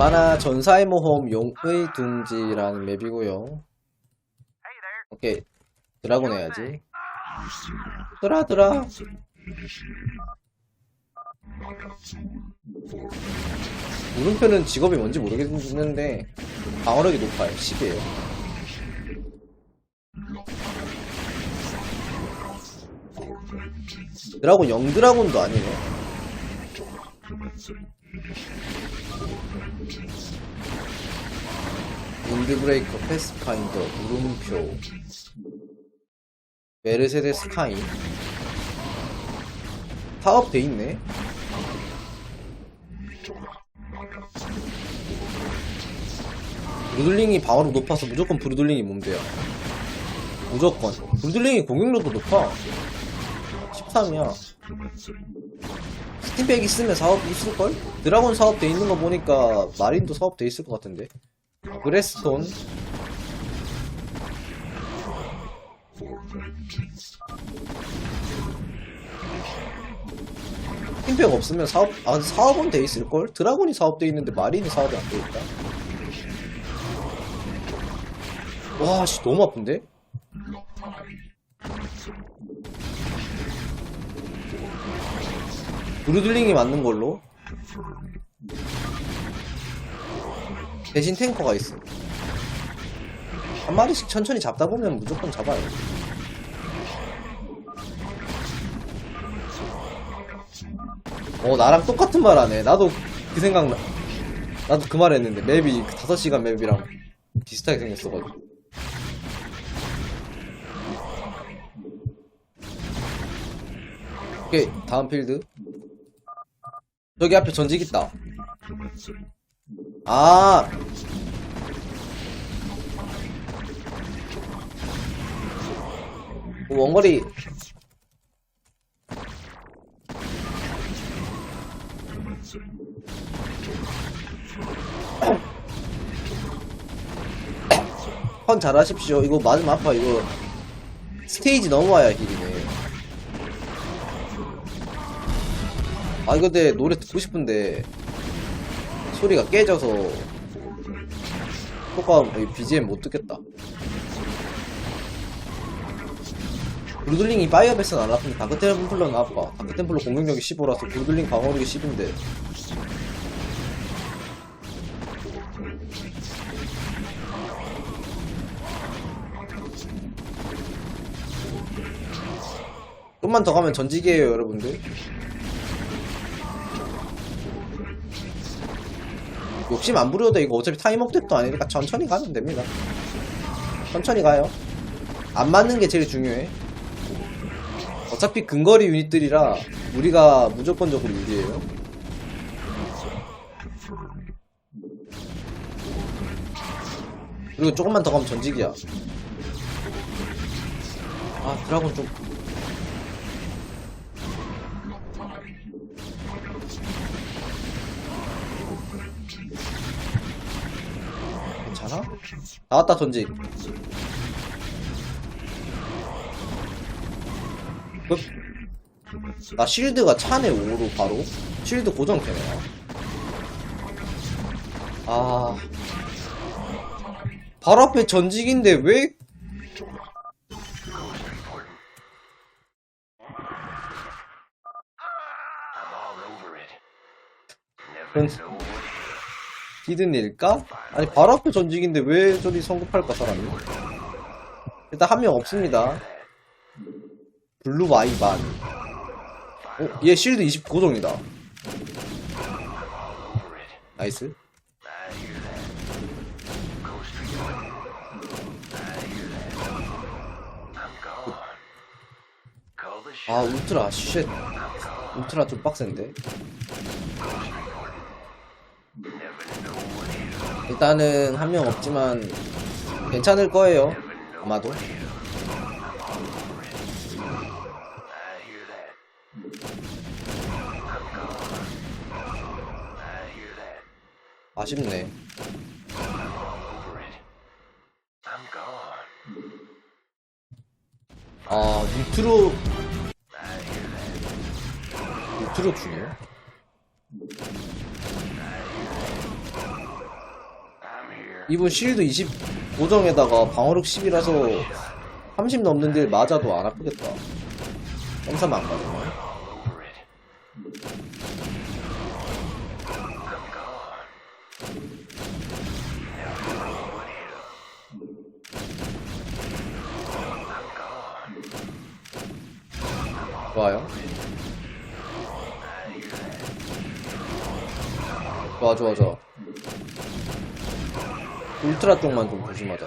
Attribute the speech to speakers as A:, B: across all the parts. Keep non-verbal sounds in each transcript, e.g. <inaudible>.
A: 만화 전사의 모험 용의 둥지라는 맵이고요. 오케이 드라곤 해야지. 드라 드라. 물음표는 직업이 뭔지 모르겠는데 방어력이 높아요. 10이에요. 드라곤 영드라곤도 아니네. 윈드브레이커, 패스파인더, 물음표, 메르세데스 카인. 사업 돼 있네. 브루들링이 방어력 높아서 무조건 브루들링이 몸돼요. 무조건. 브루들링이 공격력도 높아. 13이야. 스팀백 있으면 사업 있을걸? 드라곤 사업 돼 있는 거 보니까 마린도 사업 돼 있을 것 같은데. 그레스톤. 스팀백 없으면 사업, 아, 사업은 돼 있을걸? 드라곤이 사업 돼 있는데 마린이 사업이 안 돼 있다. 와, 씨, 너무 아픈데? 브루들링이 맞는 걸로. 대신 탱커가 있어. 한 마리씩 천천히 잡다 보면 무조건 잡아요. 어 나랑 똑같은 말 하네. 나도 그 생각 나 나도 그 말 했는데 맵이 그 5시간 맵이랑 비슷하게 생겼어가지고. 오케이 다음 필드 저기 앞에 전직 있다. 아. 그 원거리. <clears throat> 헌 잘하십시오. 이거 맞으면 아파 이거. 스테이지 넘어와야 힐이네 아 근데 노래 듣고 싶은데 소리가 깨져서 효과 BGM 못 듣겠다. 블루들링이 파이어베스는 안 아픈데 다크템플러는 아파 다크템플러 공격력이 15라서 블루들링 방어력이 10인데. 좀만 더 가면 전직이에요 여러분들 욕심 안 부려도 돼. 이거 어차피 타임 업데이트도 아니니까 천천히 가면 됩니다. 천천히 가요. 안 맞는 게 제일 중요해. 어차피 근거리 유닛들이라 우리가 무조건적으로 유리해요. 그리고 조금만 더 가면 전직이야. 아, 드라곤 좀. 괜찮아? 나왔다 전직. 끝. 나 실드가 차네 5로 바로. 실드 고정되네. 아. 바로 앞에 전직인데 왜? 그런 히든일까? 아니 바로 앞에 전직인데 왜 저리 성급할까 사람이? 일단 한 명 없습니다. 블루 와이반. 어? 얘 실드 20 고정이다. 나이스. 아 울트라. 쉣. 울트라 좀 빡센데 일단은 한 명 없지만 괜찮을 거예요 아마도. 아쉽네. 아 뉴트로. 뉴트로 주네요 이분 실드 20 고정에다가 방어력 10이라서 30 넘는 딜 맞아도 안 아프겠다. 점사만 안 가네. 좋아요. 좋아, 좋아, 좋아. 울트라 쪽만 좀 조심하자.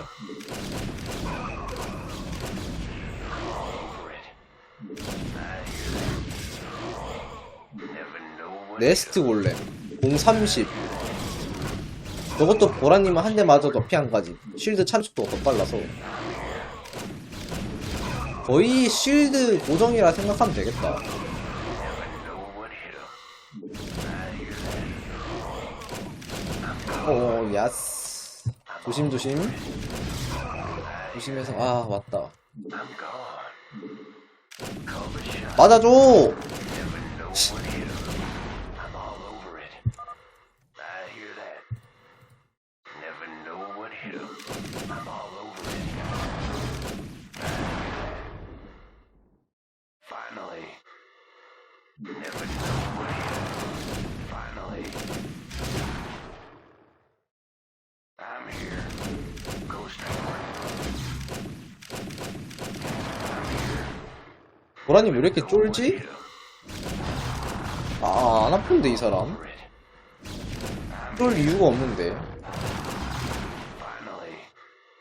A: 네스트 골렘. 030. 저것도 보라님은 한 대 맞아도 피한 가지. 쉴드 참속도가 더 빨라서. 거의 쉴드 고정이라 생각하면 되겠다. 어, 야스. 조심조심. 조심해서, 아, 왔다. 맞아줘!
B: Never know
A: 보라님 왜 이렇게 쫄지? 아, 안 아픈데, 이 사람? 쫄 이유가 없는데.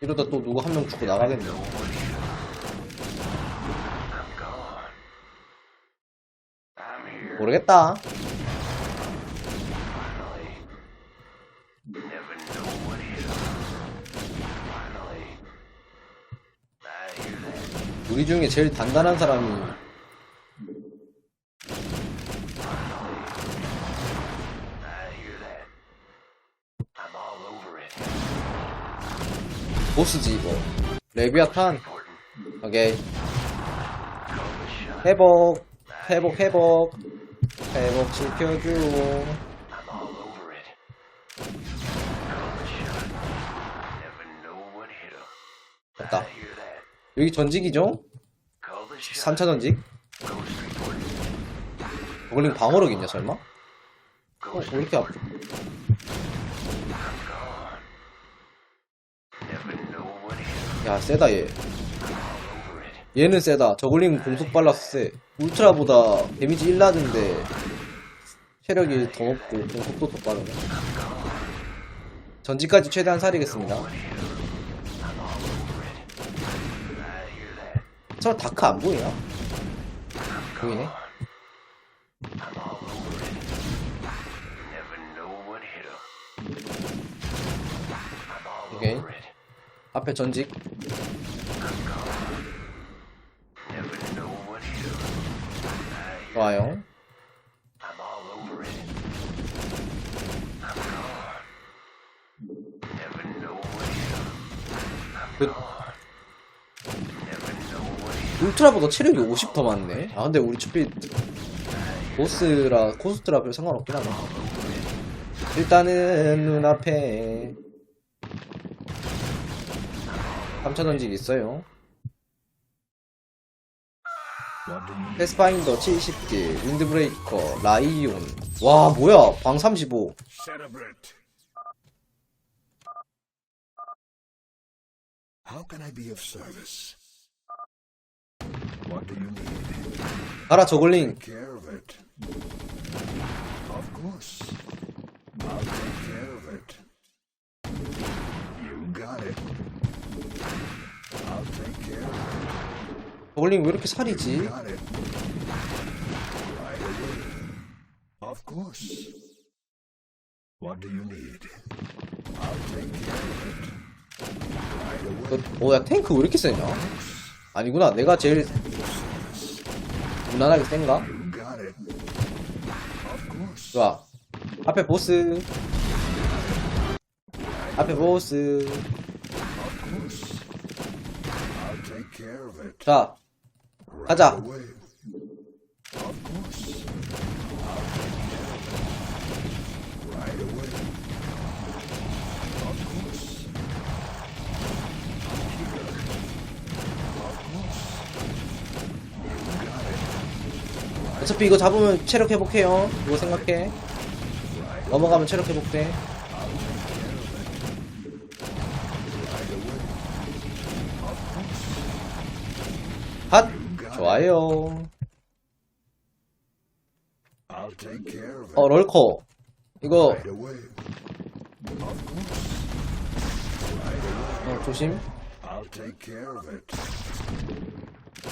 A: 이러다 또 누구 한 명 죽고 나가겠네. 모르겠다.
B: Finally. Never know what hit 'em. Finally. I hear that.
A: 우리 중에 제일 단단한 사람이. 보스지, 이거. 레비아탄. 오케이. 회복. 회복, 회복. 회복 시켜줘. 여기 전직이죠?
B: Call the shot.
A: 3차 전직? 저글링 방어력 있냐, 설마? 어, 왜 이렇게 아프? 야, 세다, 얘. 얘는 세다. 저글링 공속 빨라서 세. 울트라보다 데미지 1라드인데 체력이 더 높고 공속도 더 빠르네. 전지까지 최대한 살리겠습니다. 저 다크 안 보이나? 보이네.
B: It.
A: 앞에 전직. 좋아요. 울트라보다 체력이 50 더 많네. 아, 근데 우리 어차피 보스라, 코스트라 별 상관없긴 하네. 일단은 눈앞에 3차 전직 있어요. 패스파인더 70딜, 윈드브레이커, 라이온. 와, 뭐야. 방 35.
C: Celebrate. How can I be of service?
A: 가라, 저글링. 저글링 왜 이렇게 살이지?
C: Got it. Right away. Of course. What do you need? I'll take care of it. Right away.
A: 너, 어, 야, 탱크 왜 이렇게 세냐? 아니구나. 내가 제일 무난하게 센가? 좋아. 앞에 보스. 앞에 보스. 자, 가자. 어차피 이거 잡으면 체력 회복해요. 이거 생각해. 넘어가면 체력 회복돼. 핫! 좋아요. 어, 럴커. 이거. 어, 조심.
C: Take care of it.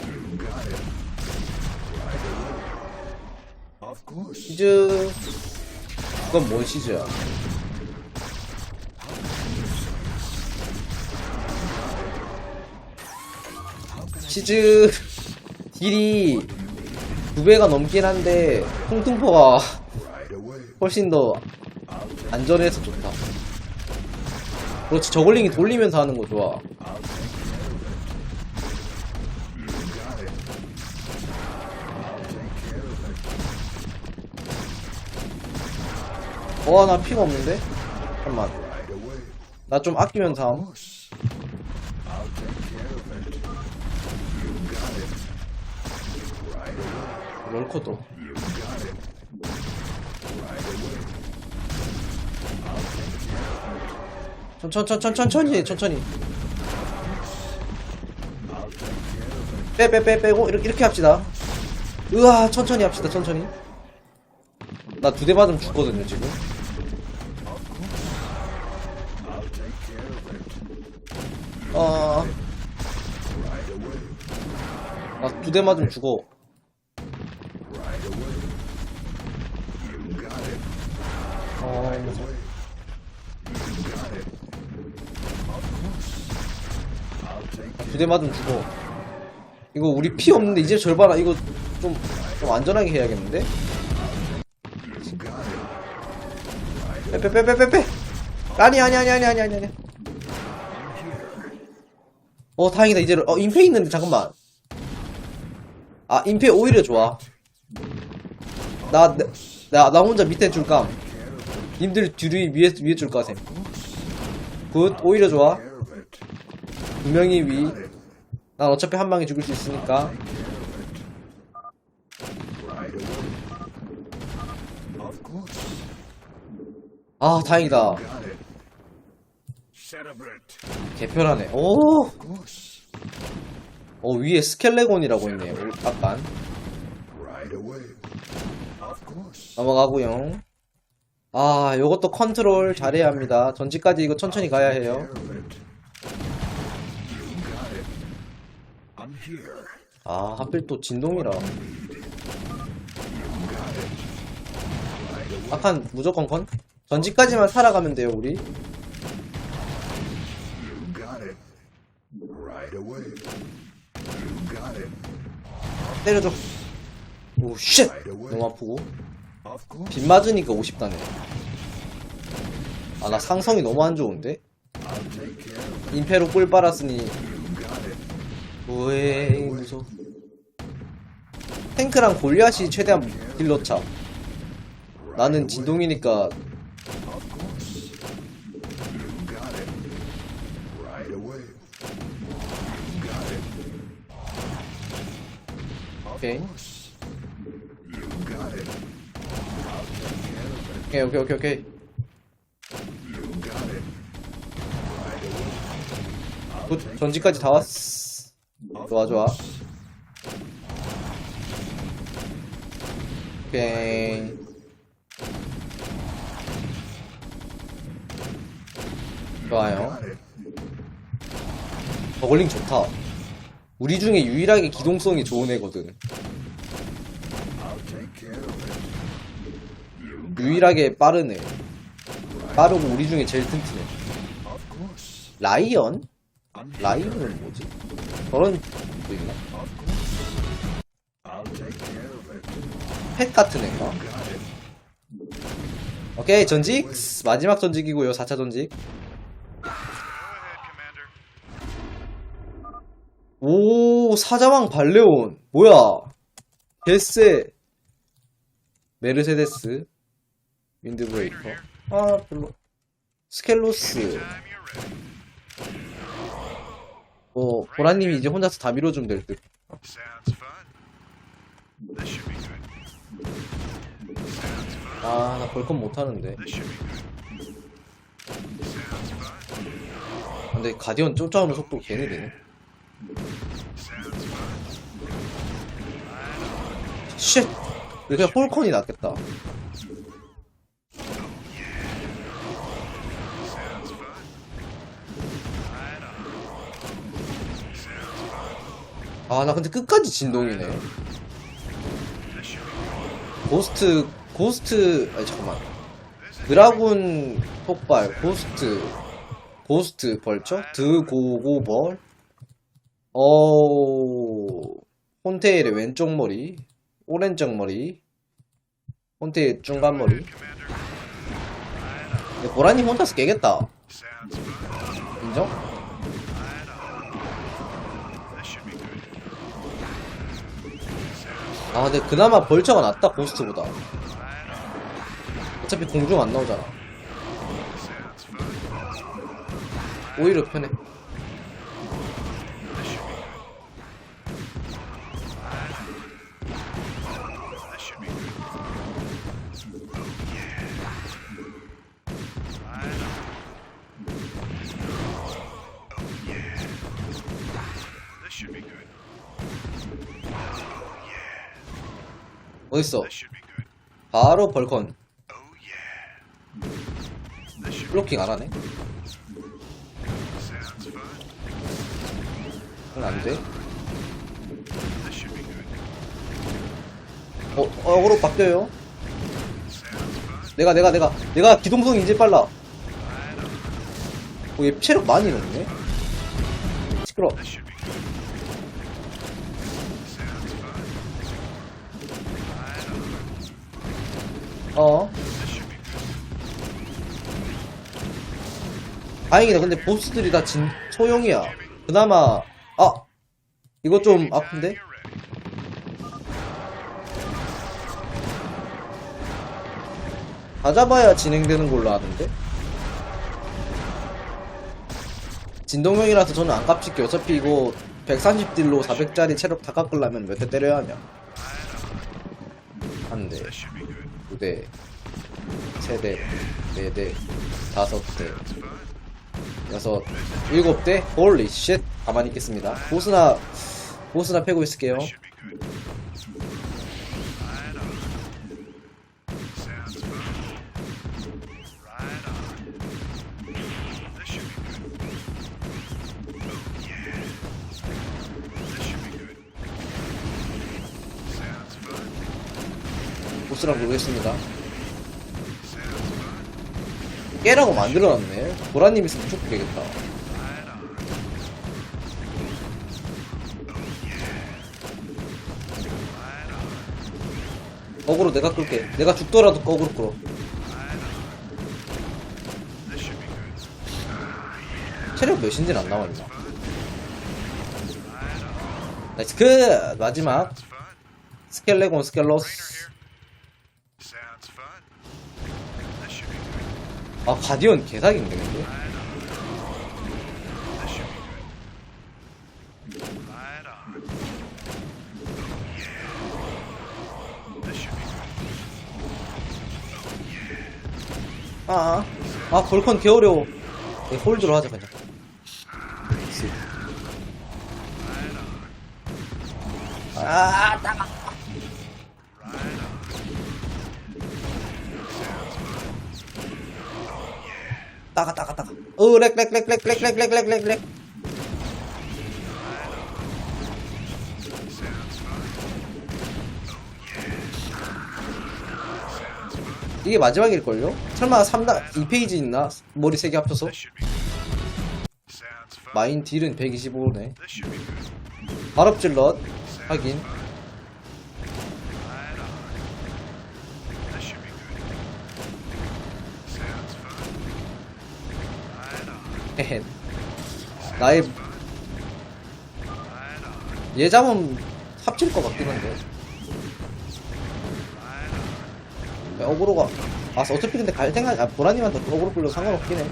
C: You got it. Right away.
A: 시즈. 그건 뭔 시즈야? 시즈 딜이 두 배가 넘긴 한데 통통포가. 훨씬 더 안전해서 좋다. 그렇지 저글링이 돌리면서 하는 거 좋아. 어, 나 피가 없는데? 잠깐만. 나좀
C: it. Right away.
A: 천천, 천천, 천천히, 천천히. 빼, 빼, 빼, 빼고, 이렇게, 이렇게 합시다. 으아, 천천히 합시다, 천천히. 나 두 대 맞으면 죽거든요, 지금. 어. 나두대 맞으면 죽어.
C: Right away. You got it.
A: 어,
C: You got it. Of course. I'll take
A: 두대 맞으면 죽어. 이거 우리 피 없는데 이제 절반 아. 이거 좀, 좀 안전하게 해야겠는데?
C: You got it.
A: 빼, 빼, 빼, 빼, 빼, 빼. 아니, 아니, 아니, 아니, 아니, 아니, 아니. 어, 다행이다. 이제, 어, 임페 있는데, 잠깐만. 아, 임페 오히려 좋아. 나, 나, 나 혼자 밑에 줄까? 님들 뒤리 위에, 위에 줄까, 쌤. 굿, 오히려 좋아. 두 명이 위. 난 어차피 한 방에 죽을 수 있으니까. 아, 다행이다. 개편하네. 오. 어, 위에 스켈레곤이라고 있네요. 약간. 넘어가고요. 아, 요것도 컨트롤 잘해야 합니다. 전지까지 이거 천천히 가야 해요. 아, 하필 또 진동이라. 아칸 무조건 컨? 전지까지만 살아가면 돼요, 우리.
C: You got it. Right away. You got it.
A: 때려줘. 오, 쉣! 너무 아프고. 빗 맞으니까 50다네. 아, 나 상성이 너무 안 좋은데? 임페로 꿀 빨았으니. 우에 무서워. 탱크랑 골리앗이 최대한 딜 넣자. 나는 진동이니까 오케이. 오케이 오케이 오케이 오케이. 굿 전지까지 다 왔어 좋아 좋아 오케이 좋아요. 저글링 좋다 우리 중에 유일하게 기동성이 좋은 애거든. 유일하게 애 빠르고 우리 중에 제일 튼튼해. 라이언? 라이언은 뭐지? 저런 거 있나? 펫 같은 애인가? 오케이 전직 마지막 전직이고요 4차 전직 오 사자왕 발레온 뭐야 개쎄 메르세데스 윈드브레이커 아 별로 스켈로스 어 보라님이 이제 혼자서 다 밀어주면 될듯
D: Sounds fun. This should be good.
A: 아, 나 벌건 못하는데. 아, 근데 가디언 쫓아오는 속도 개 느리네. 쉣! 이렇게 홀콘이 낫겠다. 아, 나 근데 끝까지 진동이네. 고스트, 고스트, 아니, 잠깐만. 드라군 폭발, 고스트, 고스트 벌처? 드고고벌? 어, 혼테일의 왼쪽 머리, 오른쪽 머리, 혼테일 중간 머리. 근데 보라님 혼자서 깨겠다. 인정? 아, 근데 그나마 벌처가 낫다, 고스트보다. 어차피 공중 안 나오잖아. 오히려 편해. 어딨어? 바로 벌컨.
B: Oh
A: 블로킹 안 하네? 그건 안 돼. 어, 어그로 바뀌어요. 내가, 내가, 내가, 내가 기동성 인지 빨라. 어, 얘 체력 많이 넣네? 시끄러. 어. 다행이다. 근데 보스들이 다 진, 소형이야. 그나마, 아! 이거 좀 아픈데? 다 잡아야 진행되는 걸로 아는데? 진동형이라서 저는 안 깝칠게요. 어차피 이거 130딜로 400짜리 체력 다 깎으려면 몇 대 때려야 하냐? 한 대,
B: This should be good.
A: 두 대, 세 대, 네 대, 다섯 대, 여섯, 일곱 대? 홀리 쉣! 가만히 있겠습니다. 보스나, 보스나 패고 있을게요. 보스랑 모르겠습니다. 깨라고 만들어놨네. 보라님 있으면 무조건
B: on.
A: 거꾸로 내가 끌게. 내가 죽더라도 거꾸로 끌어. 체력 몇인지는 안 나와 있나. 나이스 크 마지막. 스켈레곤 스켈로스. 아 가디언 개사기인데 근데.
B: Oh good.
A: 아, 아, 아 볼컨 개 어려워. 네, 홀드로 하자 그냥. 아, 따가. 따가 따가 따가. 어, 렉, 렉, 렉, 렉, 렉, 렉, 렉, 렉, 렉, 렉. 이게 마지막일걸요? 설마 3단, 2페이지 있나? 머리 3개 합쳐서? 마인 딜은 125네.
B: This should be good.
A: 발업질럿, 확인. 헤헤. 나의. 얘 잡으면 합칠 것 같긴 한데. 야, 어그로가. 아, 어차피 근데 갈 생각, 아, 보라님한테 어그로 끌려 상관없긴 해.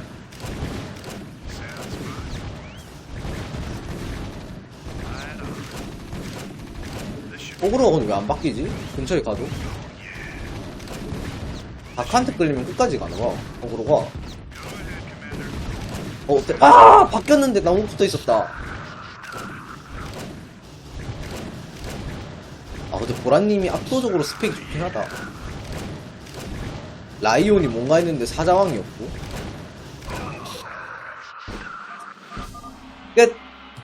A: 어그로가 근데 왜 안 바뀌지? 근처에 가도? 다크한테 끌리면 끝까지 가나 봐. 어그로가. 어, 어때? 아! 바뀌었는데 너무 붙어 있었다. 아, 근데 보라님이 압도적으로 스펙이 좋긴 하다. 라이온이 뭔가 했는데 사자왕이었고.